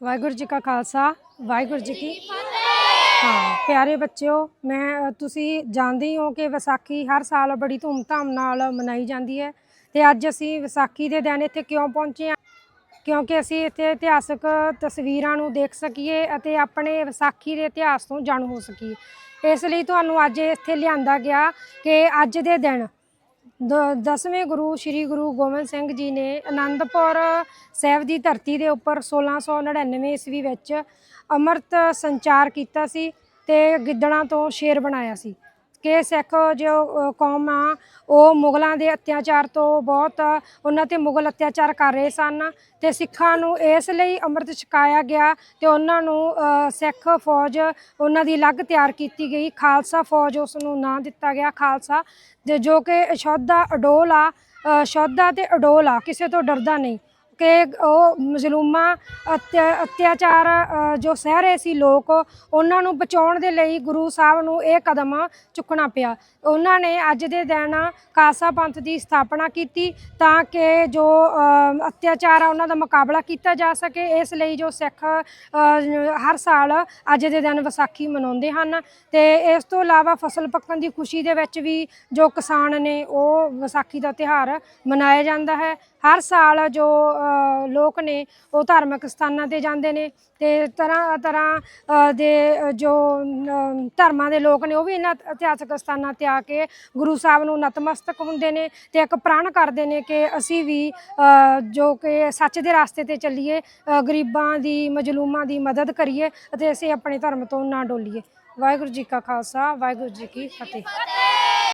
ਵਾਹਿਗੁਰੂ ਜੀ ਕਾ ਖਾਲਸਾ, ਵਾਹਿਗੁਰੂ ਜੀ ਕੀ ਹਾਂ, ਪਿਆਰੇ ਬੱਚਿਓ, ਮੈਂ ਤੁਸੀਂ ਜਾਣਦੇ ਹੀ ਹੋ ਕਿ ਵਿਸਾਖੀ ਹਰ ਸਾਲ ਬੜੀ ਧੂਮਧਾਮ ਨਾਲ ਮਨਾਈ ਜਾਂਦੀ ਹੈ ਤੇ ਅੱਜ ਅਸੀਂ ਵਿਸਾਖੀ ਦੇ ਦਿਨ ਇੱਥੇ ਕਿਉਂ ਪਹੁੰਚੇ ਹਾਂ? ਕਿਉਂਕਿ ਅਸੀਂ ਇੱਥੇ ਇਤਿਹਾਸਕ ਤਸਵੀਰਾਂ ਨੂੰ ਦੇਖ ਸਕੀਏ ਅਤੇ ਆਪਣੇ ਵਿਸਾਖੀ ਦੇ ਇਤਿਹਾਸ ਤੋਂ ਜਾਣੂ ਹੋ ਸਕੀਏ। ਇਸ ਲਈ ਤੁਹਾਨੂੰ ਅੱਜ ਇੱਥੇ ਲਿਆਂਦਾ ਗਿਆ ਕਿ ਅੱਜ ਦੇ ਦਿਨ ਦ- ਦਸਵੇਂ ਗੁਰੂ ਸ੍ਰੀ ਗੁਰੂ ਗੋਬਿੰਦ ਸਿੰਘ ਜੀ ਨੇ ਆਨੰਦਪੁਰ ਸਾਹਿਬ ਦੀ ਧਰਤੀ ਦੇ ਉੱਪਰ 1699 ਈਸਵੀ ਵਿੱਚ ਅੰਮ੍ਰਿਤ ਸੰਚਾਰ ਕੀਤਾ ਸੀ ਤੇ ਗਿੱਦੜਾਂ ਤੋਂ ਸ਼ੇਰ ਬਣਾਇਆ ਸੀ। ਕਿ ਸਿੱਖ ਜੋ ਕੌਮ ਆ, ਉਹ ਮੁਗਲਾਂ ਦੇ ਅਤਿਆਚਾਰ ਤੋਂ ਬਹੁਤ, ਉਹਨਾਂ ਤੇ ਮੁਗਲ ਅਤਿਆਚਾਰ ਕਰ ਰਹੇ ਸਨ ਤੇ ਸਿੱਖਾਂ ਨੂੰ ਇਸ ਲਈ ਅੰਮ੍ਰਿਤ ਛਕਾਇਆ ਗਿਆ ਤੇ ਉਹਨਾਂ ਨੂੰ ਸਿੱਖ ਫੌਜ ਉਹਨਾਂ ਦੀ ਅਲੱਗ ਤਿਆਰ ਕੀਤੀ ਗਈ। ਖਾਲਸਾ ਫੌਜ ਉਸ ਨੂੰ ਨਾਂ ਦਿੱਤਾ ਗਿਆ ਖਾਲਸਾ ਤੇ ਜੋ ਕਿ ਸ਼ੋਧਾ ਅਡੋਲ ਆ ਸ਼ੌਧਾ ਸ਼ੋਧਾ ਤੇ ਅਡੋਲ ਆ, ਕਿਸੇ ਤੋਂ ਡਰਦਾ ਨਹੀਂ। ਕਿ ਉਹ ਮਜ਼ਲੂਮਾਂ ਅਤਿਆ- ਅਤਿਆਚਾਰ ਜੋ ਸਹਿ ਰਹੇ ਸੀ ਲੋਕ, ਉਹਨਾਂ ਨੂੰ ਬਚਾਉਣ ਦੇ ਲਈ ਗੁਰੂ ਸਾਹਿਬ ਨੂੰ ਇਹ ਕਦਮ ਚੁੱਕਣਾ ਪਿਆ। ਉਹਨਾਂ ਨੇ ਅੱਜ ਦੇ ਦਿਨ ਖਾਲਸਾ ਪੰਥ ਦੀ ਸਥਾਪਨਾ ਕੀਤੀ ਤਾਂ ਕਿ ਜੋ ਅਤਿਆਚਾਰ ਆ ਉਹਨਾਂ ਦਾ ਮੁਕਾਬਲਾ ਕੀਤਾ ਜਾ ਸਕੇ, ਇਸ ਲਈ ਜੋ ਸਿੱਖ ਹਰ ਸਾਲ ਅੱਜ ਦੇ ਦਿਨ ਵਿਸਾਖੀ ਮਨਾਉਂਦੇ ਹਨ ਤੇ ਇਸ ਤੋਂ ਇਲਾਵਾ ਫਸਲ ਪੱਕਣ ਦੀ ਖੁਸ਼ੀ ਦੇ ਵਿੱਚ ਵੀ ਜੋ ਕਿਸਾਨ ਨੇ ਉਹ ਵਿਸਾਖੀ ਦਾ ਤਿਉਹਾਰ ਮਨਾਇਆ ਜਾਂਦਾ ਹੈ। ਹਰ ਸਾਲ ਜੋ ਲੋਕ ਨੇ, ਉਹ ਧਾਰਮਿਕ ਸਥਾਨਾਂ ਤੇ ਜਾਂਦੇ ਨੇ ਤੇ ਤਰ੍ਹਾਂ ਤਰ੍ਹਾਂ ਦੇ ਜੋ ਧਰਮਾਂ ਦੇ ਲੋਕ ਨੇ, ਉਹ ਵੀ ਇਹਨਾਂ ਇਤਿਹਾਸਕ ਸਥਾਨਾਂ ਤੇ ਆ ਕੇ ਗੁਰੂ ਸਾਹਿਬ ਨੂੰ ਨਤਮਸਤਕ ਹੁੰਦੇ ਨੇ ਤੇ ਇੱਕ ਪ੍ਰਣ ਕਰਦੇ ਨੇ ਕਿ ਅਸੀਂ ਵੀ ਜੋ ਕਿ ਸੱਚ ਦੇ ਰਸਤੇ ਤੇ ਚੱਲੀਏ ਗਰੀਬਾਂ ਦੀ, ਮਜਲੂਮਾਂ ਦੀ ਮਦਦ ਕਰੀਏ ਅਤੇ ਅਸੀਂ ਆਪਣੇ ਧਰਮ ਤੋਂ ਨਾ ਡੋਲੀਏ। ਵਾਹਿਗੁਰੂ ਜੀ ਕਾ ਖਾਲਸਾ, ਵਾਹਿਗੁਰੂ ਜੀ ਕੀ ਫਤਿਹ।